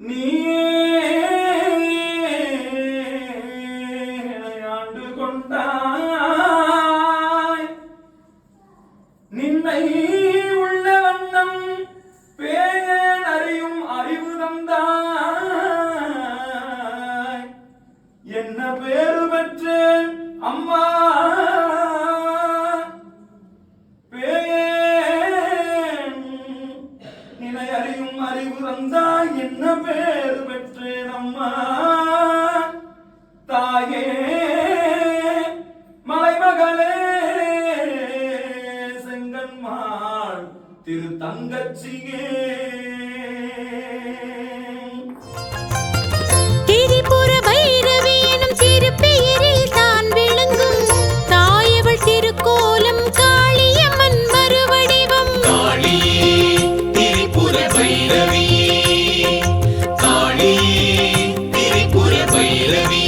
நீ ஆண்டு கொண்டாய். நின்னை உள்ள வண்ணம் பேயன் அறியும் அறிவு என்ன பேரு பெற்றேன் அம்மா? அறையும் அறிவு தந்தாய் என்ன பேர் பெற்றேன் அம்மா தாயே மலைமகளே செங்கன்மாள் திரு தங்கச்சியே. Levi.